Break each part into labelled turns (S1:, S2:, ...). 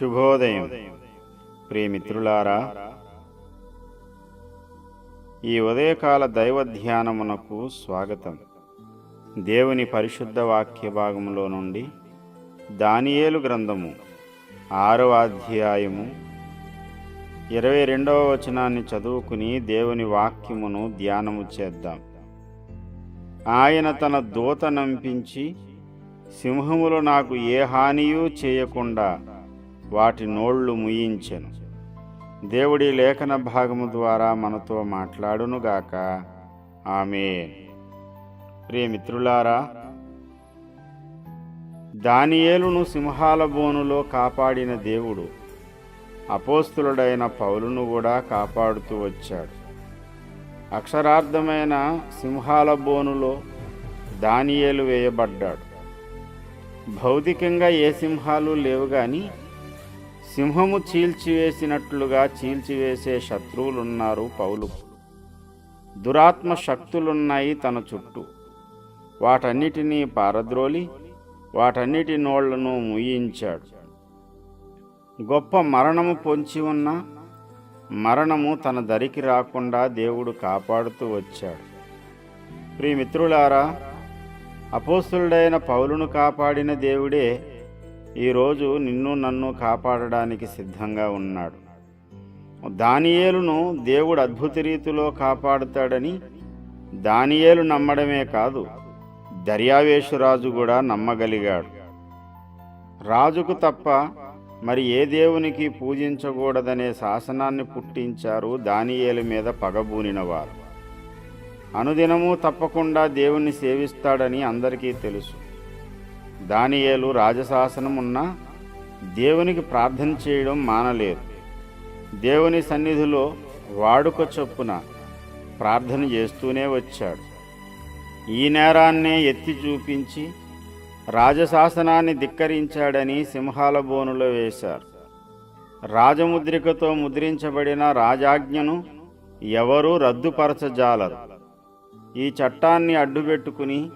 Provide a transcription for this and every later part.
S1: శుభోదయం. ప్రియమిత్రులారా ఈ ఉదయకాల దైవ ధ్యానమునకు స్వాగతం. దేవుని పరిశుద్ధ వాక్య భాగములో నుండి దానియేలు గ్రంథము ఆరవ అధ్యాయము ఇరవై రెండవ వచనాన్ని చదువుకుని దేవుని వాక్యమును ధ్యానము చేద్దాం. ఆయన తన దూత నంపించి సింహములు నాకు ఏ హానియూ చేయకుండా వాటి నోళ్ళు ముయించెను. దేవుడి లేఖన భాగము ద్వారా మనతో మాట్లాడునుగాక ఆమె ప్రియమిత్రులారా దానియేలును సింహాల బోనులో కాపాడిన దేవుడు అపోస్తులుడైన పౌలును కూడా కాపాడుతూ వచ్చాడు. అక్షరార్థమైన సింహాల బోనులో దానియేలు వేయబడ్డాడు. భౌతికంగా ఏ సింహాలు లేవు కానీ సింహము చీల్చివేసినట్లుగా చీల్చివేసే శత్రువులున్నారు పౌలు. దురాత్మ శక్తులున్నాయి తన చుట్టూ. వాటన్నిటినీ పారద్రోలి వాటన్నిటి నోళ్ళను ముయించాడు. గొప్ప మరణము పొంచి ఉన్న మరణము తన దరికి రాకుండా దేవుడు కాపాడుతూ వచ్చాడు. ప్రియమిత్రులారా అపోస్తుడైన పౌలును కాపాడిన దేవుడే ఈరోజు నిన్ను నన్ను కాపాడడానికి సిద్ధంగా ఉన్నాడు. దానియేలును దేవుడు అద్భుత రీతిలో కాపాడుతాడని దానియేలు నమ్మడమే కాదు దర్యావేశురాజు కూడా నమ్మగలిగాడు. రాజుకు తప్ప మరి ఏ దేవునికి పూజించకూడదనే శాసనాన్ని పుట్టించారు దానియేలు మీద పగబూనిన వారు అనుదినము తప్పకుండా దేవుణ్ణి సేవిస్తాడని అందరికీ తెలుసు. దానియేలు రాజశాసనం ఉన్నా దేవునికి ప్రార్థన చేయడం మానలేదు. దేవుని సన్నిధిలో వాడుక చొప్పున ప్రార్థన చేస్తూనే వచ్చాడు. ఈ నేరాన్నే ఎత్తి చూపించి రాజశాసనాన్ని ధిక్కరించాడని సింహాల బోనులో వేశారు. రాజముద్రికతో ముద్రించబడిన రాజాజ్ఞను ఎవరూ రద్దుపరచజాలరు. ఈ చట్టాన్ని అడ్డుపెట్టుకుని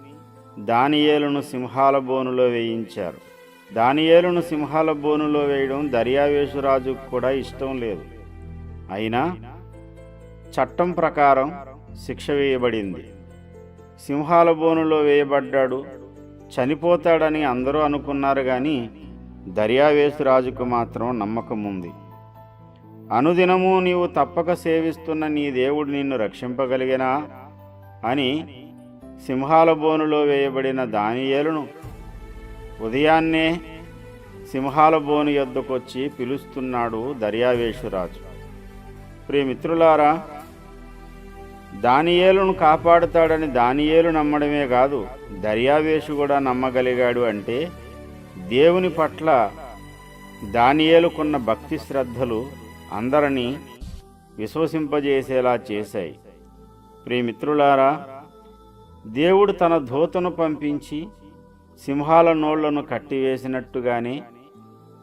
S1: దానియేలును సింహాల బోనులో వేయించారు. దానియేలును సింహాల బోనులో వేయడం దర్యావేశురాజుకు కూడా ఇష్టం లేదు. అయినా చట్టం ప్రకారం శిక్ష వేయబడింది. సింహాల బోనులో వేయబడ్డాడు చనిపోతాడని అందరూ అనుకున్నారు కానీ దర్యావేశురాజుకు మాత్రం నమ్మకం ఉంది. అనుదినము నీవు తప్పక సేవిస్తున్న నీ దేవుడు నిన్ను రక్షింపగలిగినా? అని సింహాల బోనులో వేయబడిన దానియేలును ఉదయాన్నే సింహాల బోను యొద్దకొచ్చి పిలుస్తున్నాడు దర్యావేశురాజు ప్రియమిత్రులారా దానియేలును కాపాడుతాడని దానియేలు నమ్మడమే కాదు దర్యావేషు కూడా నమ్మగలిగాడు అంటే దేవుని పట్ల దానియేలుకున్న భక్తి శ్రద్ధలు అందరినీ విశ్వసింపజేసేలా చేశాయి. ప్రియమిత్రులారా దేవుడు తన ధోతను పంపించి సింహాల నోళ్ళను కట్టివేసినట్టుగానే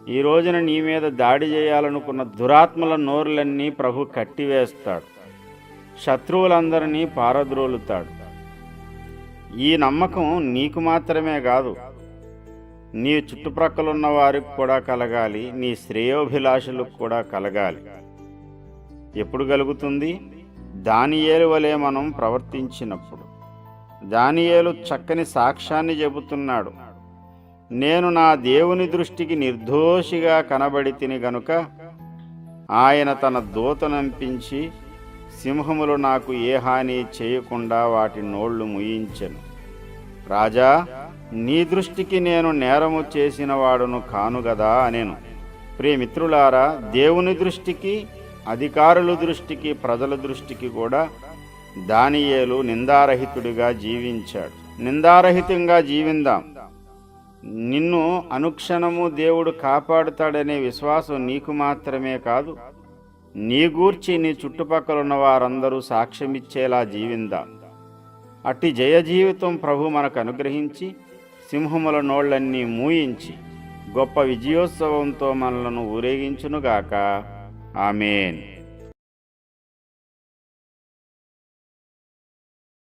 S1: ఈ రోజున నీ మీద దాడి చేయాలనుకున్న దురాత్మల నోరులన్నీ ప్రభు కట్టివేస్తాడు. శత్రువులందరినీ పారద్రోలుతాడు. ఈ నమ్మకం నీకు మాత్రమే కాదు నీ చుట్టుప్రక్కలున్న వారికి కూడా కలగాలి నీ శ్రేయోభిలాషులకు కూడా కలగాలి. ఎప్పుడు కలుగుతుంది? దానియేలు వలె మనం ప్రవర్తించినప్పుడు. దానియేలు చక్కని సాక్ష్యాన్ని చెబుతున్నాడు. నేను నా దేవుని దృష్టికి నిర్దోషిగా కనబడి తిని గనుక ఆయన తన దూతనంపించి సింహములు నాకు ఏ హాని చేయకుండా వాటి నోళ్ళు ముయించెను. రాజా నీ దృష్టికి నేను నేరము చేసిన వాడును కానుగదా అనేను. ప్రియమిత్రులారా దేవుని దృష్టికి అధికారుల దృష్టికి ప్రజల దృష్టికి కూడా దానియేలు నిందారహితుడిగా జీవించాడు. నిందారహితంగా జీవిందాం. నిన్ను అనుక్షణము దేవుడు కాపాడుతాడనే విశ్వాసం నీకు మాత్రమే కాదు నీ గూర్చి నీ చుట్టుపక్కల ఉన్న వారందరూ సాక్ష్యమిచ్చేలా జీవిందా. అట్టి జయ జీవితం ప్రభు మనకు అనుగ్రహించి సింహముల నోళ్ళన్నీ మూయించి గొప్ప విజయోత్సవంతో మనలను ఊరేగించునుగాక. ఆమెన్.